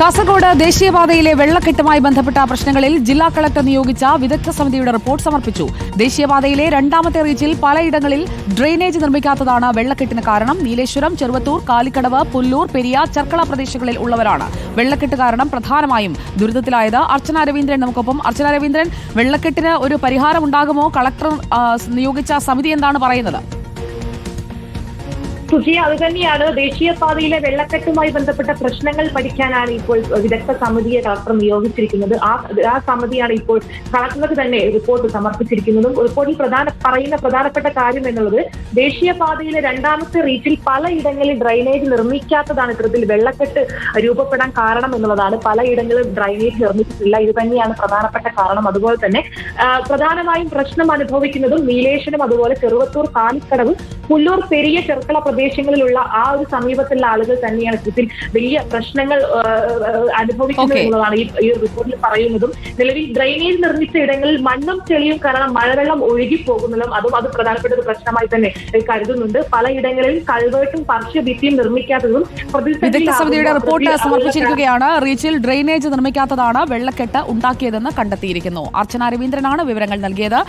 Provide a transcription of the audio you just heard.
കാസർഗോഡ് ദേശീയപാതയിലെ വെള്ളക്കെട്ടുമായി ബന്ധപ്പെട്ട പ്രശ്നങ്ങളിൽ ജില്ലാ കളക്ടർ നിയോഗിച്ച വിദഗ്ധ സമിതിയുടെ റിപ്പോർട്ട് സമർപ്പിച്ചു. ദേശീയപാതയിലെ രണ്ടാമത്തെ റീച്ചിൽ പലയിടങ്ങളിൽ ഡ്രെയിനേജ് നിർമ്മിക്കാത്തതാണ് വെള്ളക്കെട്ടിന് കാരണം. നീലേശ്വരം ചെറുവത്തൂർ കാലിക്കടവ് പുല്ലൂർ പെരിയ ചെർക്കള പ്രദേശങ്ങളിൽ ഉള്ളവരാണ്. വെള്ളക്കെട്ട് കാരണം പ്രധാനമായും ദുരിതത്തിലായത് അർച്ചന രവീന്ദ്രൻ. നമുക്കൊപ്പം അർച്ചന രവീന്ദ്രൻ വെള്ളക്കെട്ടിന് ഒരു പരിഹാരം ഉണ്ടാകുമോ കളക്ടർ നിയോഗിച്ച സമിതി എന്താണ് പറയുന്നത്? സുജി അത് തന്നെയാണ്. ദേശീയപാതയിലെ വെള്ളക്കെട്ടുമായി ബന്ധപ്പെട്ട പ്രശ്നങ്ങൾ പഠിക്കാനാണ് ഇപ്പോൾ വിദഗ്ധ സമിതിയെ കളക്ടർ നിയോഗിച്ചിരിക്കുന്നത്. ആ ആ സമിതിയാണ് ഇപ്പോൾ കളക്ടർക്ക് തന്നെ റിപ്പോർട്ട് സമർപ്പിച്ചിരിക്കുന്നതും. റിപ്പോർട്ടിൽ പ്രധാന പറയുന്ന പ്രധാനപ്പെട്ട കാര്യം എന്നുള്ളത് ദേശീയപാതയിലെ രണ്ടാമത്തെ റീച്ചിൽ പലയിടങ്ങളിൽ ഡ്രൈനേജ് നിർമ്മിക്കാത്തതാണ് ഇത്തരത്തിൽ വെള്ളക്കെട്ട് രൂപപ്പെടാൻ കാരണം എന്നുള്ളതാണ്. പലയിടങ്ങളിലും ഡ്രൈനേജ് നിർമ്മിച്ചിട്ടില്ല. ഇത് തന്നെയാണ് പ്രധാനപ്പെട്ട കാരണം. അതുപോലെ തന്നെ പ്രധാനമായും പ്രശ്നം അനുഭവിക്കുന്നതും നീലേശ്വരം അതുപോലെ ചെറുവത്തൂർ കാലിക്കടവ് പുല്ലൂർ പെരിയ ചെർക്കള പ്രദേശങ്ങളിലുള്ള ആ ഒരു സമീപത്തുള്ള ആളുകൾ തന്നെയാണ് ഇതിൽ വലിയ പ്രശ്നങ്ങൾ അനുഭവിക്കുന്നത് എന്നുള്ളതാണ് ഈ റിപ്പോർട്ടിൽ പറയുന്നതും. നിലവിൽ ഡ്രെയിനേജ് നിർമ്മിച്ച ഇടങ്ങളിൽ മണ്ണും ചെളിയും കാരണം മഴവെള്ളം ഒഴുകി പോകുന്നതും അതും അത് പ്രധാനപ്പെട്ട ഒരു പ്രശ്നമായി തന്നെ കരുതുന്നുണ്ട്. പലയിടങ്ങളിൽ കൾവേർട്ടും പാർശ്വഭിത്തിയും നിർമ്മിക്കാത്തതും വിദഗ്ധ. സമിതിയുടെ റിപ്പോർട്ട് സമർപ്പിച്ചിരിക്കുകയാണ്. റീച്ചിൽ ഡ്രെയിനേജ് നിർമ്മിക്കാത്തതാണ് വെള്ളക്കെട്ട് ഉണ്ടാക്കിയതെന്ന് കണ്ടെത്തിയിരിക്കുന്നു. അർച്ചന രവീന്ദ്രനാണ് വിവരങ്ങൾ നൽകിയത്.